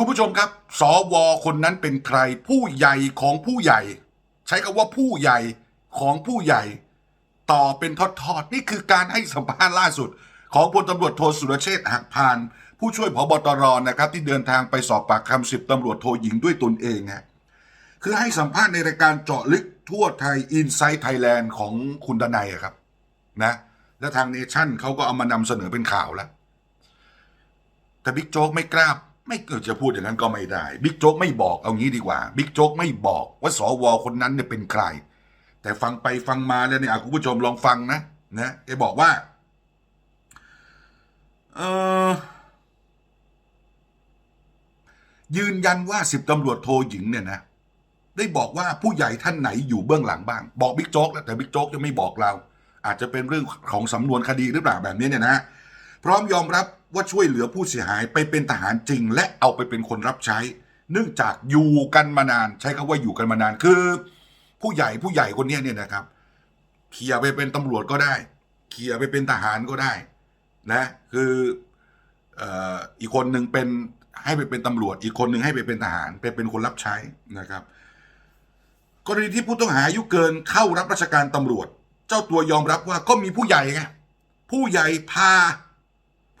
คุณผู้ชมครับสวคนนั้นเป็นใครผู้ใหญ่ของผู้ใหญ่ ใช้คำว่าผู้ใหญ่ของผู้ใหญ่ ต่อเป็นทอดๆนี่คือการให้สัมภาษณ์ล่าสุด ของพลตำรวจโทสุรเชษฐ์หักพาน ผู้ช่วยผบตรนะครับที่เดินทางไปสอบปากคำสิบตำรวจโทหญิงด้วยตนเองฮะคือให้สัมภาษณ์ในรายการเจาะลึกทั่วไทยอินไซต์ไทยแลนด์ของคุณดนัยครับนะและทางเนชั่นเขาก็เอามานำเสนอเป็นข่าวแล้วแต่บิ๊กโจ๊กไม่กล้า ไม่เกิดจะพูดอย่างนั้นก็ไม่ได้ บิ๊กโจ๊กไม่บอกเอางี้ดีกว่า บิ๊กโจ๊กไม่บอกว่าสวคนนั้นเนี่ยเป็นใคร แต่ฟังไปฟังมาแล้วเนี่ยคุณผู้ชมลองฟังนะนะแกบอกว่า เออยืนยันว่าสิบตำรวจโทหญิงเนี่ยนะ ได้บอกว่าผู้ใหญ่ท่านไหนอยู่เบื้องหลังบ้าง บอกบิ๊กโจ๊กแล้วแต่บิ๊กโจ๊กจะไม่บอกเรา อาจจะเป็นเรื่องของสำนวนคดีหรือเปล่าแบบนี้เนี่ยนะ พร้อมยอมรับว่าช่วยเหลือผู้เสียหายไปเป็นทหารจริง และเอาไปเป็นคนรับใช้ เนื่องจากอยู่กันมานาน ใช้คำว่าอยู่กันมานานคือ ผู้ใหญ่ผู้ใหญ่คนนี้เนี่ยนะครับเขี่ยไปเป็นตำรวจก็ได้เขี่ยไปเป็นทหารก็ได้นะคืออ่ออีกคนหนึ่งเป็นให้ไปเป็นตำรวจ อีกคนหนึ่งให้ไปเป็นทหารไปเป็นคนรับใช้นะครับ กรณีที่ผู้ต้องหาอายุเกินเข้ารับราชการตำรวจ เจ้าตัวยอมรับว่าก็มีผู้ใหญ่ไงผู้ใหญ่พา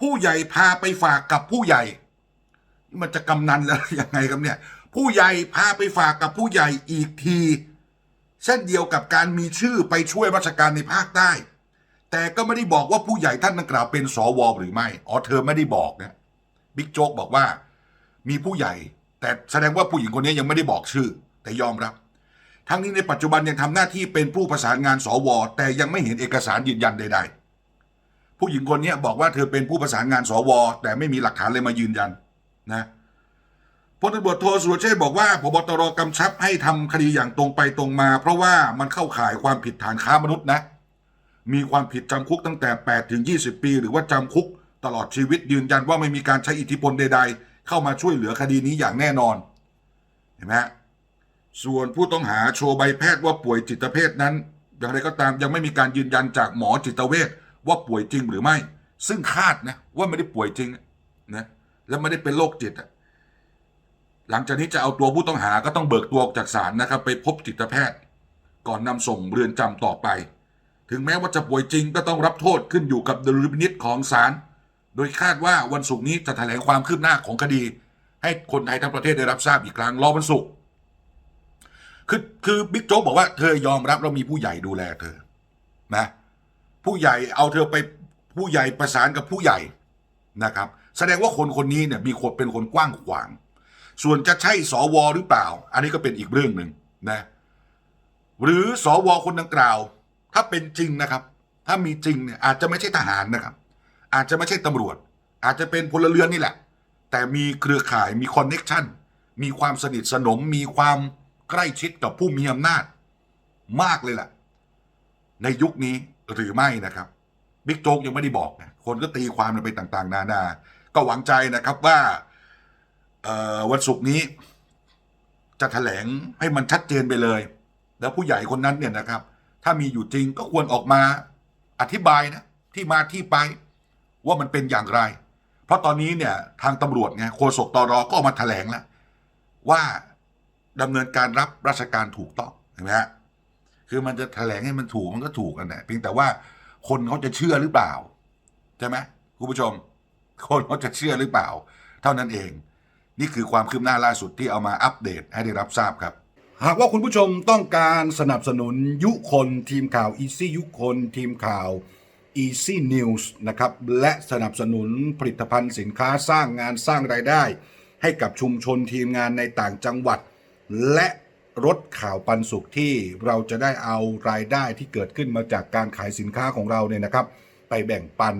ผู้ใหญ่พาไปฝากกับผู้ใหญ่มันจะกำนันแล้วยังไงครับเนี่ย ผู้ใหญ่พาไปฝากกับผู้ใหญ่อีกทีเช่นเดียวกับการมีชื่อไปช่วยราชการในภาคใต้ แต่ก็ไม่ได้บอกว่าผู้ใหญ่ท่านดังกล่าวเป็นสวหรือไม่อ๋อเธอไม่ได้บอกนะบิ๊กโจ๊กบอกว่า มีผู้ใหญ่ แต่แสดงว่าผู้หญิงคนนี้ยังไม่ได้บอกชื่อ แต่ยอมรับ ทั้งนี้ในปัจจุบันยังทำหน้าที่เป็นผู้ประสานงานสว แต่ยังไม่เห็นเอกสารยืนยันใด ๆ ผู้หญิงคนนี้บอกว่าเธอเป็นผู้ประสานงานสว แต่ไม่มีหลักฐานเลยมายืนยันนะพลตำรวจโทสุรเชษฐ์บอกว่าพบตรกำชับให้ทำคดีอย่างตรงไปตรงมา เพราะว่ามันเข้าข่ายความผิดฐานค้ามนุษย์นะ มีความผิดจำคุกตั้งแต่ 8 ถึง 20 ปี หรือว่าจำคุกตลอดชีวิตยืนยันว่าไม่มีการใช้อิทธิพลใด ๆ เข้ามาช่วยเหลือคดีนี้อย่างแน่นอน เห็นไหมส่วนผู้ต้องหาโชว์ใบแพทย์ว่าป่วยจิตเภทนั้น อย่างไรก็ตามยังไม่มีการยืนยันจากหมอจิตเวช ว่าป่วยจริงหรือไม่ ซึ่งคาดนะว่าไม่ได้ป่วยจริงนะแล้วไม่ได้เป็นโรคจิตอะหลังจากนี้จะเอาตัวผู้ต้องหาก็ต้องเบิกตัวออกจากศาลนะครับ ไปพบจิตแพทย์ ก่อนนำส่งเรือนจำต่อไป ถึงแม้ว่าจะป่วยจริงก็ต้องรับโทษขึ้นอยู่กับดุลพินิษของศาลโดยคาดว่าวันศุกร์นี้จะแถลงความคืบหน้าของคดี ให้คนไทยทั้งประเทศได้รับทราบอีกครั้งรอวันศุกร์คือคือบิ๊กโจ๊กบอกว่าเธอยอมรับเรามีผู้ใหญ่ดูแลเธอนะ ผู้ใหญ่เอาเธอไปผู้ใหญ่ประสานกับผู้ใหญ่นะครับ แสดงว่าคนคนนี้เนี่ยมีคนเป็นคนกว้างขวาง ส่วนจะใช่สวหรือเปล่า อันนี้ก็เป็นอีกเรื่องหนึ่งนะหรือสวคนดังกล่าว ถ้าเป็นจริงนะครับ ถ้ามีจริงเนี่ยอาจจะไม่ใช่ทหารนะครับ อาจจะไม่ใช่ตำรวจ อาจจะเป็นพลเรือนนี่แหละ แต่มีเครือข่ายมีคอนเน็กชันมีความสนิทสนมมีความใกล้ชิดกับผู้มีอำนาจ มากเลยแหละในยุคนี้ หรือไม่นะครับบิ๊กโจ๊กยังไม่ได้บอกนะคนก็ตีความไปต่างๆ นานา ก็หวังใจนะครับว่าวันศุกร์นี้ จะแถลงให้มันชัดเจนไปเลย แล้วผู้ใหญ่คนนั้นเนี่ยนะครับ ถ้ามีอยู่จริงก็ควรออกมาอธิบายนะที่มาที่ไปว่ามันเป็นอย่างไร เพราะตอนนี้เนี่ยทางตำรวจไงโฆษกตรก็ออกมาแถลงแล้วว่าดำเนินการรับราชการถูกต้องเห็นไหมฮะ คือมันจะแถลงให้มันถูกมันก็ถูกกันแหละเพียงแต่ว่าคนเขาจะเชื่อหรือเปล่าใช่ไหมคุณผู้ชม คนเขาจะเชื่อหรือเปล่า เท่านั้นเอง นี่คือความคืบหน้าล่าสุดที่เอามาอัปเดตให้ได้รับทราบครับ หากว่าคุณผู้ชมต้องการสนับสนุนยุคนทีมข่าว Easy ยุคนทีมข่าว Easy News นะครับและสนับสนุนผลิตภัณฑ์สินค้าสร้างงานสร้างรายได้ ให้กับชุมชนทีมงานในต่างจังหวัด และ รถข่าวปันสุขที่เราจะได้เอารายได้ที่เกิดขึ้นมาจากการขายสินค้าของเราเนี่ยนะครับ ไปแบ่งปัน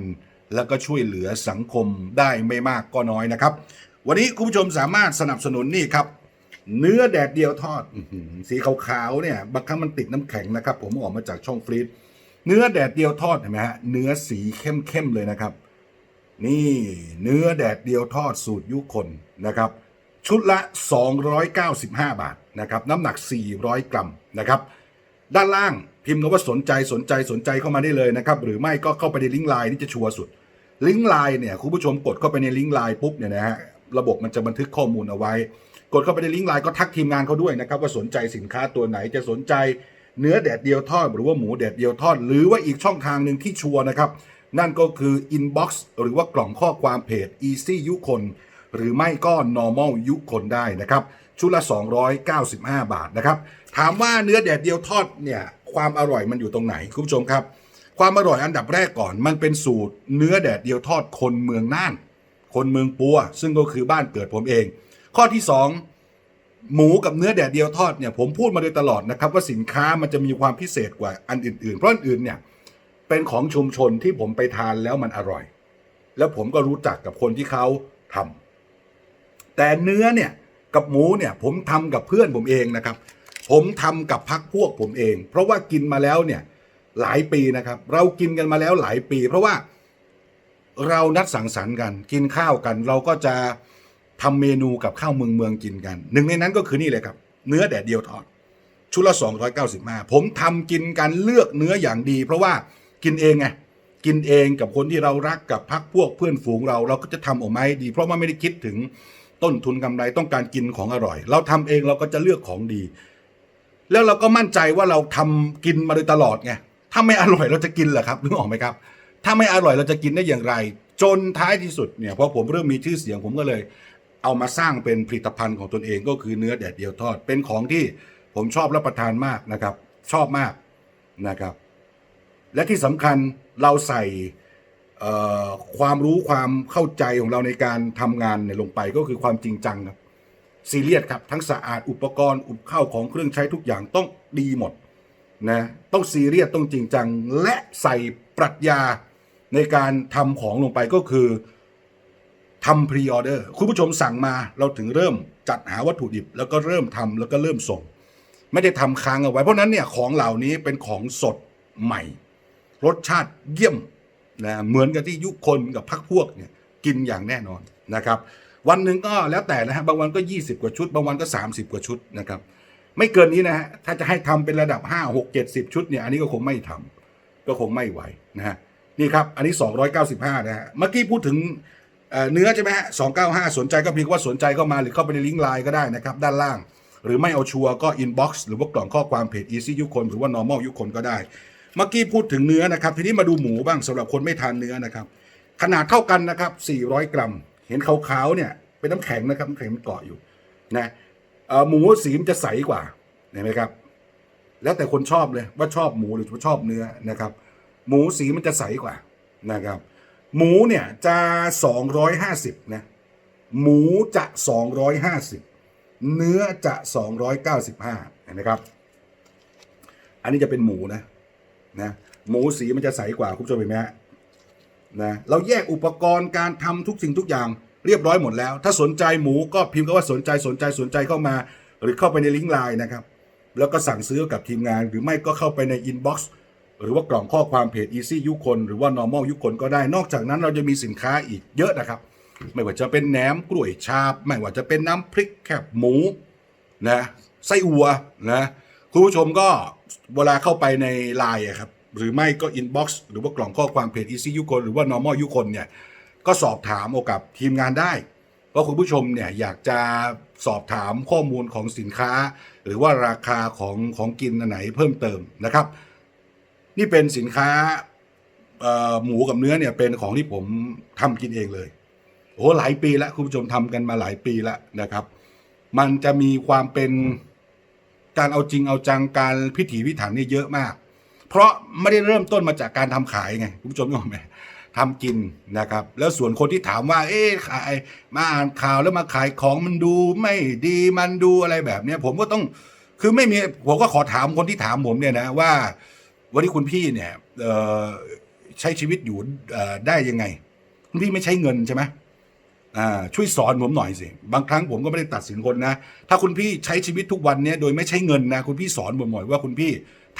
แล้วก็ช่วยเหลือสังคมได้ไม่มากก็น้อยนะครับ วันนี้คุณผู้ชมสามารถสนับสนุนนี่ครับ เนื้อแดดเดียวทอดสีขาวๆเนี่ยบางครั้งมันติดน้ำแข็งนะครับ ผมอออกมาจากช่องฟรีซเนื้อแดดเดียวทอดเห็นไหมฮะเนื้อสีเข้มๆเลยนะครับ นี่เนื้อแดดเดียวทอดสูตรยุคนนะครับ ชุดละ 295 บาทนะครับน้ำหนัก 400 กรัมนะครับด้านล่างพิมพ์คำว่าสนใจสนใจสนใจเข้ามาได้เลยนะครับหรือไม่ก็เข้าไปในลิงก์ไลน์นี่จะชัวร์สุดลิงก์ไลน์เนี่ยคุณผู้ชมกดเข้าไปในลิงก์ไลน์ปุ๊บเนี่ยนะฮะระบบมันจะบันทึกข้อมูลเอาไว้ กดเข้าไปในลิงก์ไลน์ก็ทักทีมงานเขาด้วยนะครับว่าสนใจสินค้าตัวไหนจะสนใจเนื้อแดดเดียวทอด หรือว่าหมูแดดเดียวทอด หรือว่าอีกช่องทางหนึ่งที่ชัวร์นะครับนั่นก็คือ inbox หรือว่ากล่องข้อความเพจ easy ยุคน หรือไม่ก็ normal ยุคนได้นะครับ ชุดละ 295 บาทนะครับ ถามว่าเนื้อแดดเดียวทอดเนี่ยความอร่อยมันอยู่ตรงไหนคุณผู้ชมครับ ความอร่อยอันดับแรกก่อน มันเป็นสูตรเนื้อแดดเดียวทอดคนเมืองน่าน คนเมืองปัว ซึ่งก็คือบ้านเกิดผมเอง ข้อที่สองหมูกับเนื้อแดดเดียวทอดเนี่ยผมพูดมาโดยตลอดนะครับ ว่าสินค้ามันจะมีความพิเศษกว่าอันอื่น ๆ เพราะอันอื่นเนี่ยเป็นของชุมชนที่ผมไปทานแล้วมันอร่อย แล้วผมก็รู้จักกับคนที่เขาทำ แต่เนื้อเนี่ยกับหมูเนี่ยผมทำกับเพื่อนผมเองนะครับ ผมทำกับพักพวกผมเอง เพราะว่ากินมาแล้วเนี่ยหลายปีนะครับ เรากินกันมาแล้วหลายปี เพราะว่าเรานัดสังสรรค์กัน กินข้าวกัน เราก็จะทำเมนูกับข้าวเมืองเมืองกินกัน หนึ่งในนั้นก็คือนี่เลยครับ เนื้อแดดเดียวทอด ชุดละ 295 ผมทำกินกันเลือกเนื้ออย่างดี เพราะว่ากินเองไงกินเองกับคนที่เรารักกับพักพวกเพื่อนฝูงเรา เราก็จะทำออกมาให้ดี เพราะว่าไม่ได้คิดถึง ต้นทุนกำไรต้องการกินของอร่อย เราทำเองเราก็จะเลือกของดี แล้วเราก็มั่นใจว่าเราทำกินมาโดยตลอดไงถ้าไม่อร่อยเราจะกินเหรอครับนึกออกไหมครับ ถ้าไม่อร่อยเราจะกินได้อย่างไร จนท้ายที่สุดเนี่ยพอผมเริ่มมีชื่อเสียงผมก็เลย เอามาสร้างเป็นผลิตภัณฑ์ของตนเองก็คือเนื้อแดดเดียวทอด เป็นของที่ผมชอบรับประทานมากนะครับ ชอบมากนะครับ และที่สำคัญเราใส่ ความรู้ความเข้าใจของเราในการทำงานเนี่ยลงไปก็คือความจริงจังครับซีเรียสครับ ทั้งสะอาดอุปกรณ์อุปข้าวของเครื่องใช้ทุกอย่างต้องดีหมดนะต้องซีเรียสต้องจริงจัง และใส่ปรัชญาในการทำของลงไปก็คือทำพรีออเดอร์คุณผู้ชมสั่งมาเราถึงเริ่มจัดหาวัตถุดิบ แล้วก็เริ่มทำแล้วก็เริ่มส่ง ไม่ได้ทำค้างเอาไว้ เพราะฉะนั้นเนี่ยของเหล่านี้เป็นของสดใหม่ รสชาติเยี่ยม นะเหมือนกับที่ยุคคนกับพักพวกเนี่ยกินอย่างแน่นอนนะครับ วันหนึ่งก็แล้วแต่นะฮะบางวันก็ 20 กว่าชุด บางวันก็ 30 กว่าชุดนะครับไม่เกินนี้นะฮะถ้าจะให้ทำเป็นระดับ 5 6 70 ชุดเนี่ยอันนี้ก็คงไม่ทำก็คงไม่ไหวนะฮะนี่ครับอันนี้ 295นะฮะเมื่อกี้พูดถึงเนื้อใช่ไหมฮะ295สนใจก็เพียงว่าสนใจเข้ามาหรือเข้าไปในลิงก์ไลน์ก็ได้นะครับ ด้านล่าง หรือไม่เอาชัวร์ก็อินบ็อกซ์หรือว่ากล่องข้อความเพจ Easy ยุคนหรือว่า normal ยุคนก็ได้ เมื่อกี้พูดถึงเนื้อนะครับ ทีนี้มาดูหมูบ้างสำหรับคนไม่ทานเนื้อนะครับ ขนาดเท่ากันนะครับ 400 กรัม เห็นขาวๆเนี่ยเป็นน้ำแข็งนะครับน้ำแข็งมันเกาะอยู่นะหมูสีมันจะใสกว่าเห็นไหมครับ แล้วแต่คนชอบเลยว่าชอบหมูหรือว่าชอบเนื้อนะครับ หมูสีมันจะใสกว่านะครับ หมูเนี่ยจะ 250นะหมูจะ 250 เนื้อจะ 295เห็นไหมครับ อันนี้จะเป็นหมูนะ นะหมูสีมันจะใสกว่าคุณผู้ชมเห็นไหมฮะนะเราแยกอุปกรณ์การทำทุกสิ่งทุกอย่างเรียบร้อยหมดแล้ว ถ้าสนใจหมูก็พิมพ์คำว่าสนใจสนใจสนใจเข้ามา หรือเข้าไปในลิงก์ไลน์นะครับ แล้วก็สั่งซื้อกับทีมงาน หรือไม่ก็เข้าไปในอินบ็อกซ์หรือว่ากล่องข้อความเพจ Easy ยุคนหรือว่า normal ยุคนก็ได้ นอกจากนั้นเราจะมีสินค้าอีกเยอะนะครับ ไม่ว่าจะเป็นแหนมกล้วยชาบ ไม่ว่าจะเป็นน้ำพริกแคบหมูนะไส้อัวนะ คุณผู้ชมก็เวลาเข้าไปในไลน์ครับหรือไม่ก็อินบ็อกซ์หรือว่ากล่องข้อความเพจ Easy ยุคนหรือว่า normal ยุคนเนี่ยก็สอบถามเอกับทีมงานได้เพราะคุณผู้ชมเนี่ยอยากจะสอบถามข้อมูลของสินค้า หรือว่าราคาของของกินอันไหนเพิ่มเติมนะครับ นี่เป็นสินค้าหมูกับเนื้อเนี่ยเป็นของที่ผมทำกินเองเลยโอ้หลายปีแล้วคุณผู้ชมทำกันมาหลายปีแล้วนะครับ มันจะมีความเป็น การเอาจริงเอาจังการพิถีพิถันนี่เยอะมาก เพราะไม่ได้เริ่มต้นมาจากการทำขายไงคุณผู้ชมนึกออกไหมทำกินนะครับ แล้วส่วนคนที่ถามว่า เอ๊ะขายมาอ่านข่าวแล้วมาขายของมันดูไม่ดีมันดูอะไรแบบเนี้ยผมก็ต้องคือไม่มีผมก็ขอถามคนที่ถามผมเนี่ยนะว่า วันนี้คุณพี่เนี่ยใช้ชีวิตอยู่ได้ยังไง คุณพี่ไม่ใช้เงินใช่ไหม ช่วยสอนผมหน่อยสิ บางครั้งผมก็ไม่ได้ตัดสินคนนะ ถ้าคุณพี่ใช้ชีวิตทุกวันเนี้ยโดยไม่ใช้เงินนะ คุณพี่สอนผมหน่อยว่าคุณพี่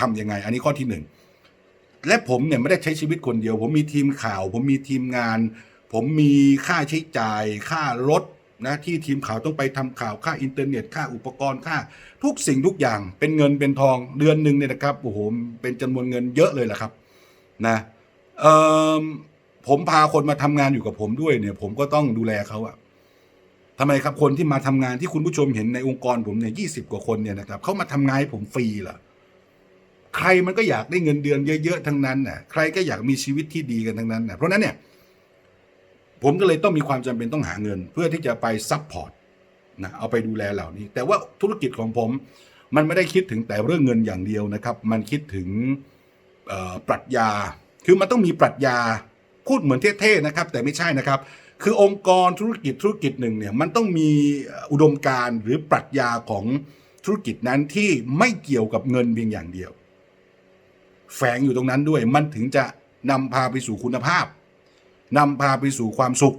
ทำยังไง อันนี้ข้อที่หนึ่งและผมเนี่ยไม่ได้ใช้ชีวิตคนเดียว ผมมีทีมข่าว ผมมีทีมงาน ผมมีค่าใช้จ่าย ค่ารถนะที่ทีมข่าวต้องไปทำข่าวค่าอินเทอร์เน็ตค่าอุปกรณ์ค่า ทุกสิ่งทุกอย่างเป็นเงินเป็นทองเดือนหนึ่งเนี่ยนะครับโอ้โหเป็นจำนวนเงินเยอะเลยแหละครับ นะเอ่อ ผมพาคนมาทำงานอยู่กับผมด้วยเนี่ย ผมก็ต้องดูแลเขาอะทำไมครับคนที่มาทำงานที่คุณผู้ชมเห็นในองค์กรผมเนี่ยยี่สิบกว่าคนเนี่ยนะครับเขามาทำงานให้ผมฟรีเหรอใครมันก็อยากได้เงินเดือนเยอะๆทั้งนั้นน่ะ ใครก็อยากมีชีวิตที่ดีกันทั้งนั้นน่ะเพราะนั้นเนี่ย ผมก็เลยต้องมีความจำเป็นต้องหาเงิน เพื่อที่จะไปซัพพอร์ตนะเอาไปดูแลเหล่านี้ แต่ว่าธุรกิจของผม มันไม่ได้คิดถึงแต่เรื่องเงินอย่างเดียวนะครับ มันคิดถึงปรัชญา คือมันต้องมีปรัชญา พูดเหมือนเท่ๆนะครับ แต่ไม่ใช่นะครับ คือองค์กรธุรกิจธุรกิจหนึ่งเนี่ยมันต้องมีอุดมการณ์หรือปรัชญาของธุรกิจนั้นที่ไม่เกี่ยวกับเงินเพียงอย่างเดียว แฝงอยู่ตรงนั้นด้วยมันถึงจะนำพาไปสู่คุณภาพนำพาไปสู่ความสุข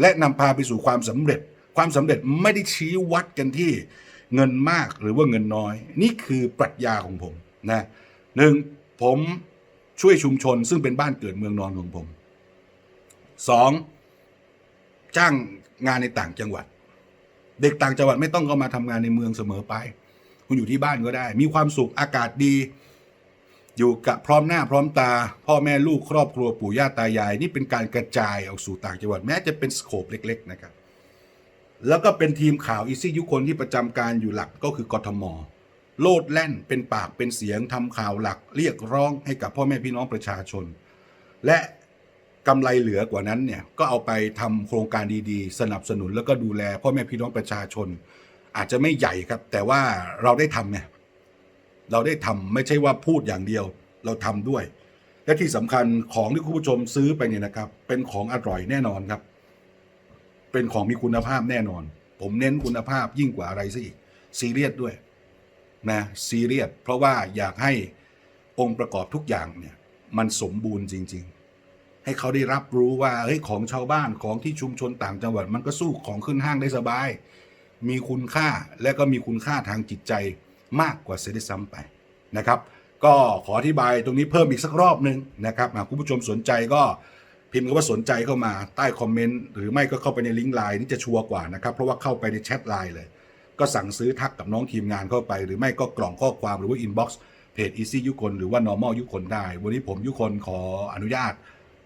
และนำพาไปสู่ความสำเร็จ ความสำเร็จไม่ได้ชี้วัดกันที่เงินมากหรือว่าเงินน้อย นี่คือปรัชญาของผมนะหนึ่งผมช่วยชุมชนซึ่งเป็นบ้านเกิดเมืองนอนของผม สองจ้างงานในต่างจังหวัด เด็กต่างจังหวัดไม่ต้องเข้ามาทำงานในเมืองเสมอไป คุณอยู่ที่บ้านก็ได้ มีความสุขอากาศดี อยู่กับพร้อมหน้าพร้อมตา พ่อแม่ลูกครอบครัวปู่ย่าตายาย นี่เป็นการกระจายออกสู่ต่างจังหวัดแม้จะเป็นสโคปเล็ก ๆ นะครับ แล้วก็เป็นทีมข่าวอีซี่ยุคนที่ประจำการอยู่หลักก็คือกทมโลดแล่นเป็นปากเป็นเสียงทำข่าวหลัก เรียกร้องให้กับพ่อแม่พี่น้องประชาชน และ กำไรเหลือกว่านั้นเนี่ยก็เอาไปทำโครงการดีๆ สนับสนุนแล้วก็ดูแลพ่อแม่พี่น้องประชาชน อาจจะไม่ใหญ่ครับ แต่ว่าเราได้ทำเนี่ยเราได้ทำไม่ใช่ว่าพูดอย่างเดียว เราทำด้วย และที่สำคัญของที่คุณผู้ชมซื้อไปเนี่ยนะครับ เป็นของอร่อยแน่นอนครับ เป็นของมีคุณภาพแน่นอน ผมเน้นคุณภาพยิ่งกว่าอะไรซะอีกซีเรียสด้วยนะซีเรียสเพราะว่าอยากให้องค์ประกอบทุกอย่างเนี่ย มันสมบูรณ์จริง ๆ ให้เขาได้รับรู้ว่าเฮ้ยของชาวบ้านของที่ชุมชนต่างจังหวัด มันก็สู้ของขึ้นห้างได้สบาย มีคุณค่าและก็มีคุณค่าทางจิตใจมากกว่าเสียด้วยซ้ำไปนะครับ ก็ขออธิบายตรงนี้เพิ่มอีกสักรอบหนึ่งนะครับหากคุณผู้ชมสนใจก็พิมพ์คำว่าสนใจเข้ามาใต้คอมเมนต์หรือไม่ก็เข้าไปในลิงก์ไลน์นี่จะชัวร์กว่านะครับ เพราะว่าเข้าไปในแชทไลน์เลย ก็สั่งซื้อทักกับน้องทีมงานเข้าไป หรือไม่ก็กล่องข้อความหรือว่าอินบ็อกซ์เพจ Easy ยุคนหรือว่า normal ยุคนได้ วันนี้ผมยุคนขออนุญาต